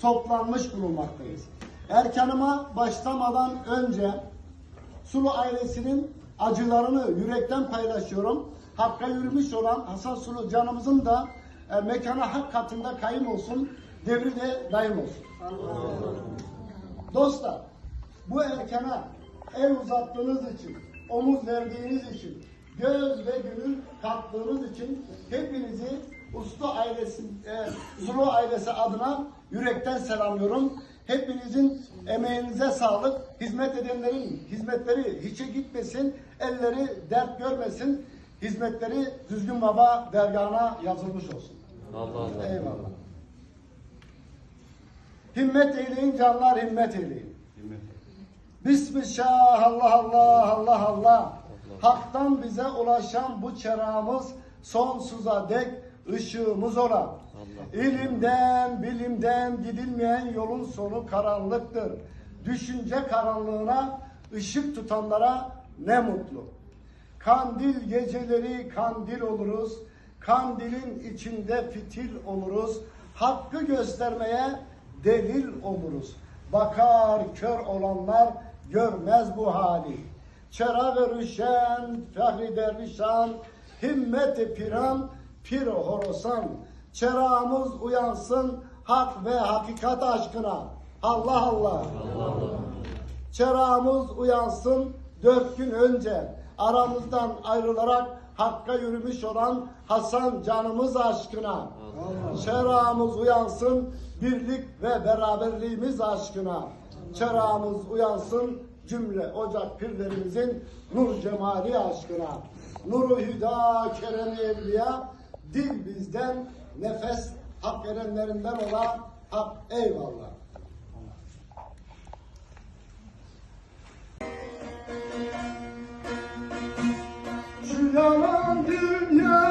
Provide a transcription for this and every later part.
toplanmış bulunmaktayız. Erkanıma başlamadan önce Sulu ailesinin acılarını yürekten paylaşıyorum. Hakka yürümüş olan Hasan Sulu canımızın da e, mekana hak katında kayım olsun, devri de daim olsun. Dostlar, bu erkana el uzattığınız için, omuz verdiğiniz için, göz ve gönül kattığınız için hepinizi Uslu ailesi, e, Sulu ailesi adına yürekten selamlıyorum. Hepinizin emeğinize sağlık. Hizmet edenlerin hizmetleri hiçe gitmesin, elleri dert görmesin. Hizmetleri Düzgün Baba dergahına yazılmış olsun. Allah Allah. Eyvallah. Himmet eyleyin canlar himmet eyleyin. Bismillah Allah Allah Allah Allah. Hak'tan bize ulaşan bu çerağımız sonsuza dek ışığımız ola. İlimden, bilimden gidilmeyen yolun sonu karanlıktır. Düşünce karanlığına ışık tutanlara ne mutlu. Kandil geceleri kandil oluruz. Kandilin içinde fitil oluruz. Hakkı göstermeye delil oluruz. Bakar kör olanlar görmez bu hali. Çırağı rüşen, fehri dervişan, himmet piran, pir horosan. Çırağımız uyansın hak ve hakikat aşkına. Allah Allah. Çırağımız uyansın dört gün önce aramızdan ayrılarak Hakk'a yürümüş olan Hasan canımız aşkına. Çırağımız uyansın birlik ve beraberliğimiz aşkına. Çırağımız uyansın cümle ocak pirlerimizin nur cemali aşkına. Nuru hüda kerem evliya dil bizden nefes hak erenlerinden olan hak eyvallah. Şu yalan dünyaya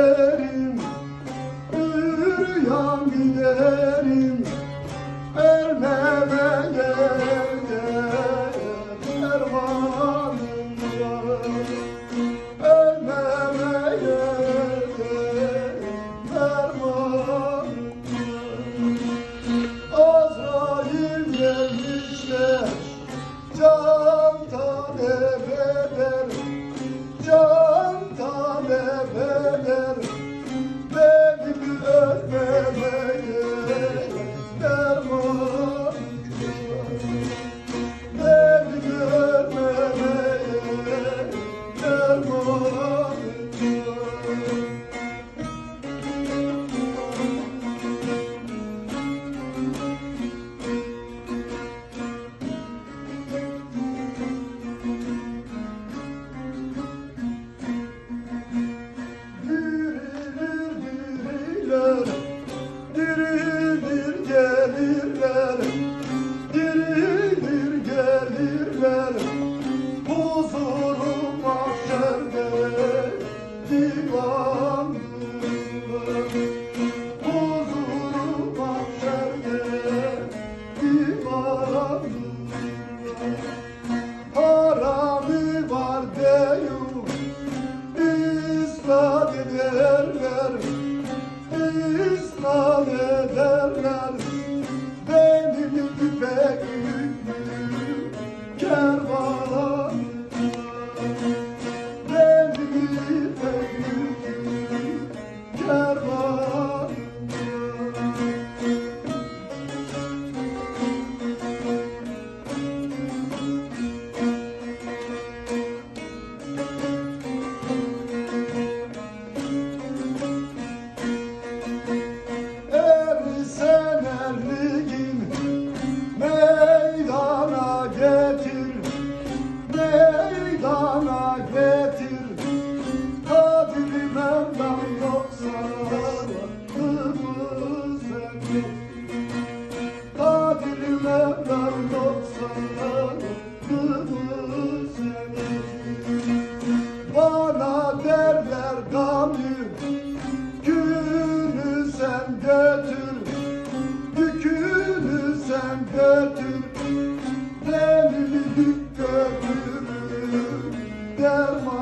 love. derman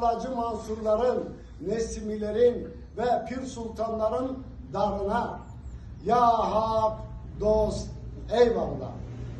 Hallacı Mansurların, Nesimilerin ve Pir Sultanların darına. Ya Hak dost eyvallah.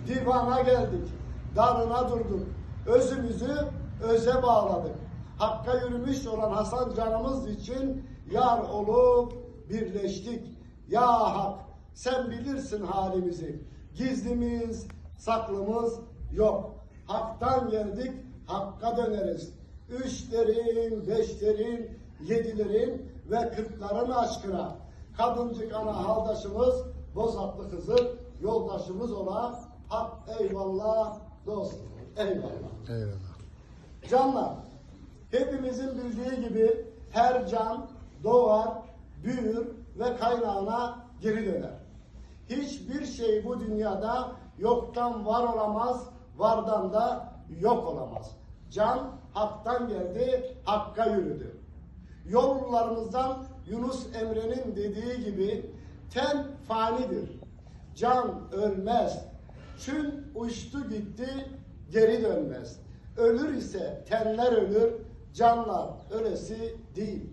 Divana geldik darına durduk. Özümüzü öze bağladık. Hakka yürümüş olan Hasan canımız için yar olup birleştik. Ya Hak sen bilirsin halimizi. Gizlimiz, saklımız yok. Hak'tan geldik, Hakk'a döneriz. Üçlerin, beşlerin, yedilerin ve kırkların aşkına. Kadıncık ana haldaşımız, Bozatlı Hızır, yoldaşımız ola. Hak eyvallah, dost eyvallah. Eyvallah. Canlar, hepimizin bildiği gibi her can doğar, büyür ve kaynağına geri döner. Hiçbir şey bu dünyada yoktan var olamaz, vardan da yok olamaz. Can haktan geldi, hakka yürüdü. Yollarımızdan Yunus Emre'nin dediği gibi ten fanidir. Can ölmez. Çün uçtu gitti, geri dönmez. Ölür ise tenler ölür, canlar ölesi değil.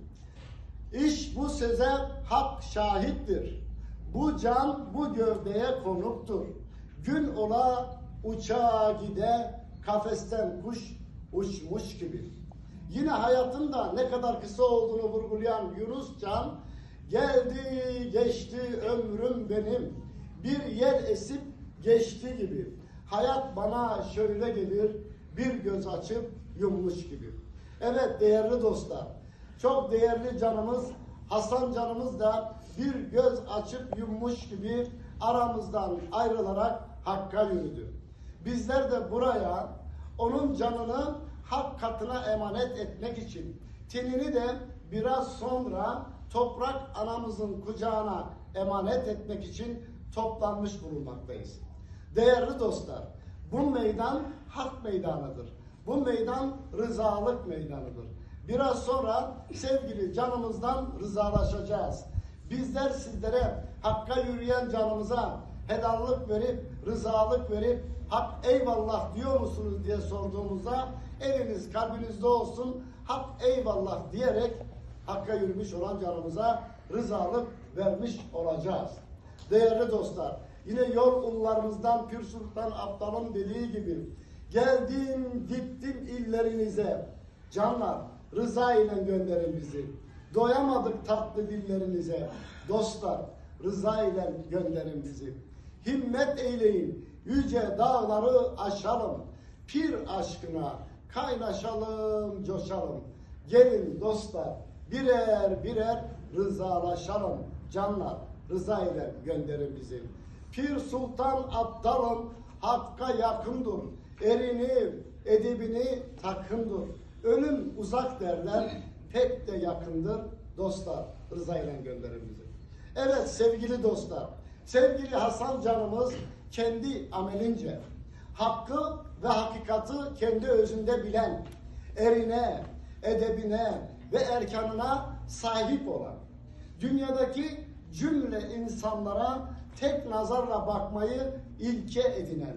İş bu söze hak şahittir. Bu can bu gövdeye konuktur. Gün ola uçağa gide kafesten kuş uçmuş gibi. Yine hayatın da ne kadar kısa olduğunu vurgulayan Yunus Can geldi geçti ömrüm benim bir yer esip geçti gibi. Hayat bana şöyle gelir bir göz açıp yummuş gibi. Evet değerli dostlar çok değerli canımız Hasan canımız da bir göz açıp yummuş gibi aramızdan ayrılarak Hakk'a yürüdü. Bizler de buraya onun canını hak katına emanet etmek için tenini de biraz sonra toprak anamızın kucağına emanet etmek için toplanmış bulunmaktayız. Değerli dostlar, bu meydan hak meydanıdır. Bu meydan rızalık meydanıdır. Biraz sonra sevgili canımızdan rızalaşacağız. Bizler sizlere hakka yürüyen canımıza helallık verip, rızalık verip, hak eyvallah diyor musunuz diye sorduğumuzda eliniz kalbinizde olsun, hak eyvallah diyerek hakka yürümüş olan canımıza rızalık vermiş olacağız. Değerli dostlar, yine yol ullarımızdan Pür Sultan Abdal'ın dediği gibi geldim gittim illerinize canlar rıza ile gönderin bizi. Doyamadık tatlı dillerinize dostlar rıza ile gönderin bizi. Himmet eyleyin yüce dağları aşalım. Pir aşkına kaynaşalım coşalım. Gelin dostlar birer birer rızalaşalım canlar rıza ile gönderin bizi. Pir Sultan Abdalım hakka yakındır. Erini, edebini takındır. Ölüm uzak derler, pek de yakındır dostlar. Rıza ile gönderin bizi. Evet sevgili dostlar, sevgili Hasan canımız kendi amelince, hakkı ve hakikati kendi özünde bilen, erine, edebine ve erkanına sahip olan, dünyadaki cümle insanlara tek nazarla bakmayı ilke edinen,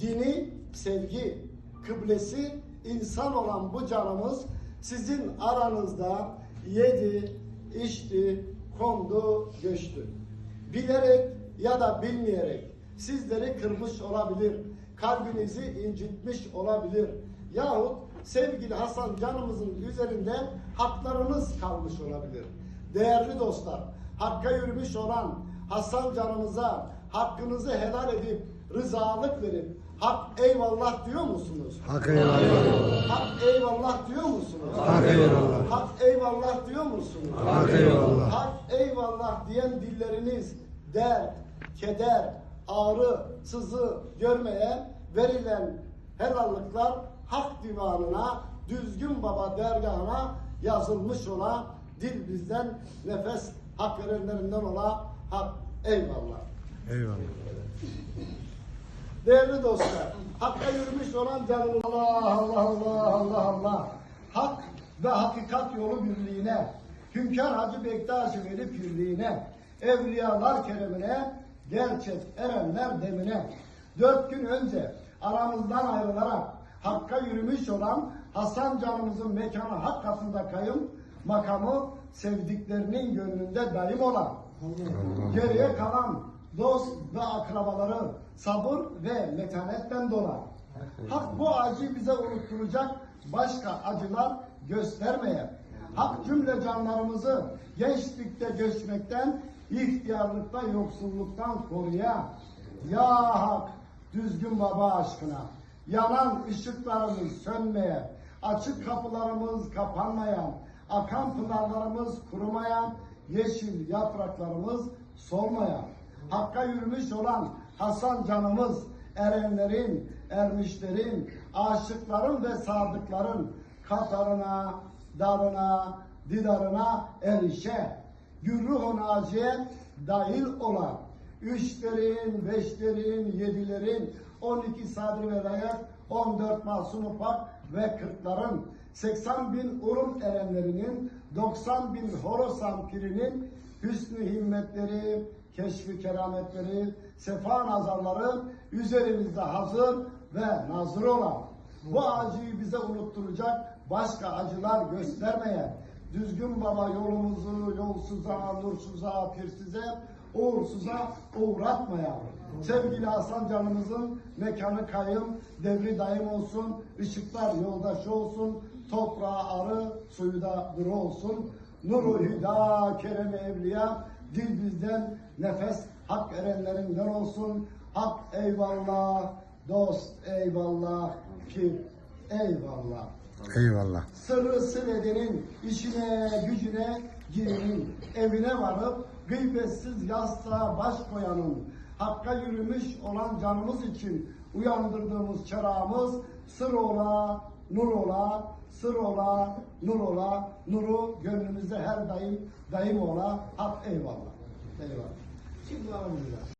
dini sevgi, kıblesi insan olan bu canımız sizin aranızda yedi, içti, kondu, göçtü. Bilerek ya da bilmeyerek sizleri kırmış olabilir, kalbinizi incitmiş olabilir. Yahut sevgili Hasan canımızın üzerinde haklarınız kalmış olabilir. Değerli dostlar, hakka yürümüş olan Hasan canımıza hakkınızı helal edip rızalık verip hak eyvallah diyor musunuz? Hak eyvallah. Hak eyvallah diyor musunuz? Hak eyvallah. Hak eyvallah diyor musunuz? Hak eyvallah. Hak eyvallah diyen dilleriniz dert, keder, ağrı, sızı görmeye verilen helallıklar hak divanına, düzgün baba dergahına yazılmış ola dil bizden nefes hak verenlerinden ola hak eyvallah. Eyvallah. Değerli dostlar, Hakka yürümüş olan canımız Allah Allah Allah Allah Allah Hak ve hakikat yolu birliğine Hünkar Hacı Bektaşi Veli Pirliğine Evliyalar keremine Gerçek erenler demine Dört gün önce aramızdan ayrılarak Hakka yürümüş olan Hasan canımızın mekanı hak katında kayım Makamı sevdiklerinin gönlünde daim olan Geriye kalan dost ve akrabaları sabır ve metanetten dolar. Hak bu acıyı bize unutturacak başka acılar göstermeye. Hak cümle canlarımızı gençlikte göçmekten, ihtiyarlıkta yoksulluktan koruya. Ya Hak düzgün baba aşkına, yanan ışıklarımız sönmeye, açık kapılarımız kapanmayan, akan pınarlarımız kurumayan, yeşil yapraklarımız solmayan, Hakka yürümüş olan Hasan canımız, erenlerin, ermişlerin, aşıkların ve sadıkların katarına, darına, didarına erişe, gürruh-u naciye dahil olan, üçlerin, beşlerin, yedilerin, 12 sadri velayet, 14 masum pak ve kırkların, 80 bin urum erenlerinin, 90 bin horosan pirinin hüsnü himmetleri, keşfi kerametleri, sefa nazarları üzerimizde hazır ve nazır olan, bu acıyı bize unutturacak başka acılar göstermeyen, düzgün baba yolumuzu yolsuza, nursuza, pirsize, uğursuza uğratmayan, sevgili Hasan canımızın mekanı kayım, devri daim olsun, ışıklar yoldaşı olsun, toprağı arı, suyu da duru olsun, nuru hüda, kerem evliya, dil bizden, nefes hak erenlerinden olsun, hak eyvallah, dost eyvallah, pir eyvallah Eyvallah. sırrı sır edenin, işine gücüne girenin, evine varıp gıybetsiz yastığa baş koyanın, hakka yürümüş olan canımız için uyandırdığımız çırağımız sır ola, nur ola, sır ola, nur ola, nuru gönlümüzde her daim daim ola, hak eyvallah. Eyvallah. Şimdi alhamdülillah.